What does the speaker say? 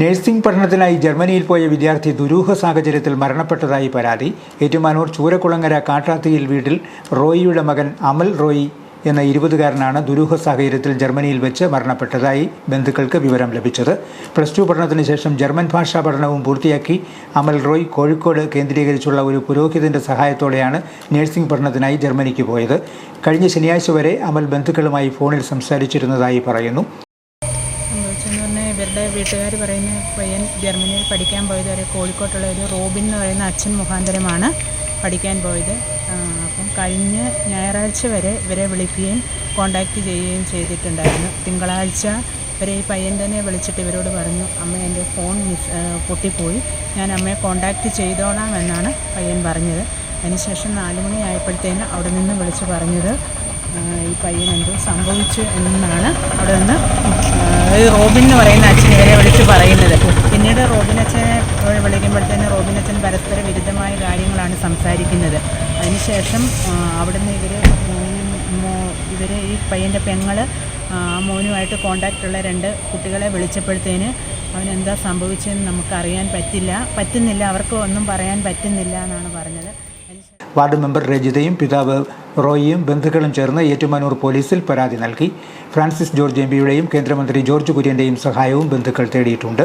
Nursing പഠനത്തിനായി ജർമ്മനിയിൽ പോയ വിദ്യാർത്ഥി ദുരൂഹ സാഹചര്യത്തിൽ മരണപ്പെട്ടതായി പരാതി. ഏറ്റുമാനൂർ ചൂരക്കുളങ്ങര കാട്ടാത്തിയിൽ വീട്ടിൽ റോയിയുടെ മകൻ അമൽ റോയി എന്ന ഇരുപതുകാരനാണ് ദുരൂഹ സാഹചര്യത്തിൽ ജർമ്മനിയിൽ വെച്ച് മരണപ്പെട്ടതായി ബന്ധുക്കൾക്ക് വിവരം ലഭിച്ചത്. പ്ലസ് ടു പഠനത്തിന് ശേഷം ജർമ്മൻ ഭാഷാ പഠനവും പൂർത്തിയാക്കി അമൽ റോയ് കോഴിക്കോട് കേന്ദ്രീകരിച്ചുള്ള ഒരു പുരോഹിതന്റെ സഹായത്തോടെയാണ് നഴ്സിംഗ് പഠനത്തിനായി ജർമ്മനിക്ക് പോയത്. കഴിഞ്ഞ ശനിയാഴ്ച വരെ അമൽ ബന്ധുക്കളുമായി ഫോണിൽ സംസാരിച്ചിരുന്നതായി പറയുന്നു. പറഞ്ഞാൽ ഇവരുടെ വീട്ടുകാർ പറയുന്ന പയ്യൻ ജർമ്മനിയിൽ പഠിക്കാൻ പോയത് ഒരു കോഴിക്കോട്ടുള്ള ഒരു റോബിൻ എന്ന് പറയുന്ന അച്ഛൻ മുഖാന്തരമാണ് പഠിക്കാൻ പോയത്. അപ്പം കഴിഞ്ഞ ഞായറാഴ്ച വരെ ഇവരെ വിളിക്കുകയും കോണ്ടാക്റ്റ് ചെയ്യുകയും ചെയ്തിട്ടുണ്ടായിരുന്നു. തിങ്കളാഴ്ച ഇവരെ ഈ പയ്യൻ തന്നെ വിളിച്ചിട്ട് ഇവരോട് പറഞ്ഞു അമ്മ എന്റെ ഫോൺ മിസ് പൊട്ടിപ്പോയി. ഞാൻ അമ്മയെ കോണ്ടാക്റ്റ് ചെയ്തോളാം എന്നാണ് പയ്യൻ പറഞ്ഞത്. അതിനുശേഷം നാല് മണി ആയപ്പോഴത്തേന് അവിടെ നിന്ന് വിളിച്ച് പറഞ്ഞത് ഈ പയ്യൻ എന്തോ സംഭവിച്ചു എന്നാണ് അവിടെ നിന്ന് റോബിൻ എന്ന് പറയുന്ന അച്ഛൻ ഇവരെ വിളിച്ച് പറയുന്നത്. പിന്നീട് റോബിൻ അച്ഛനെ വിളിക്കുമ്പോഴത്തേന് റോബിൻ അച്ഛൻ പരസ്പര വിരുദ്ധമായ കാര്യങ്ങളാണ് സംസാരിക്കുന്നത്. അതിനുശേഷം നിന്ന് ഇവർ ഇവർ ഈ പയ്യന്റെ പെങ്ങൾ മോനുമായിട്ട് കോണ്ടാക്റ്റ് ഉള്ള രണ്ട് കുട്ടികളെ വിളിച്ചപ്പോഴത്തേന് അവനെന്താ സംഭവിച്ചതെന്ന് നമുക്കറിയാൻ പറ്റില്ല. പറ്റുന്നില്ല അവർക്ക് ഒന്നും പറയാൻ പറ്റുന്നില്ല എന്നാണ് പറഞ്ഞത്. വാർഡ് മെമ്പർ രജിതയും പിതാവ് റോയിയും ബന്ധുക്കളും ചേർന്ന് ഏറ്റുമാനൂർ പോലീസിൽ പരാതി നൽകി. ഫ്രാൻസിസ് ജോർജ് എം പിയുടെയും കേന്ദ്രമന്ത്രി ജോർജ് കുര്യന്റെയും സഹായവും ബന്ധുക്കൾ തേടിയിട്ടുണ്ട്.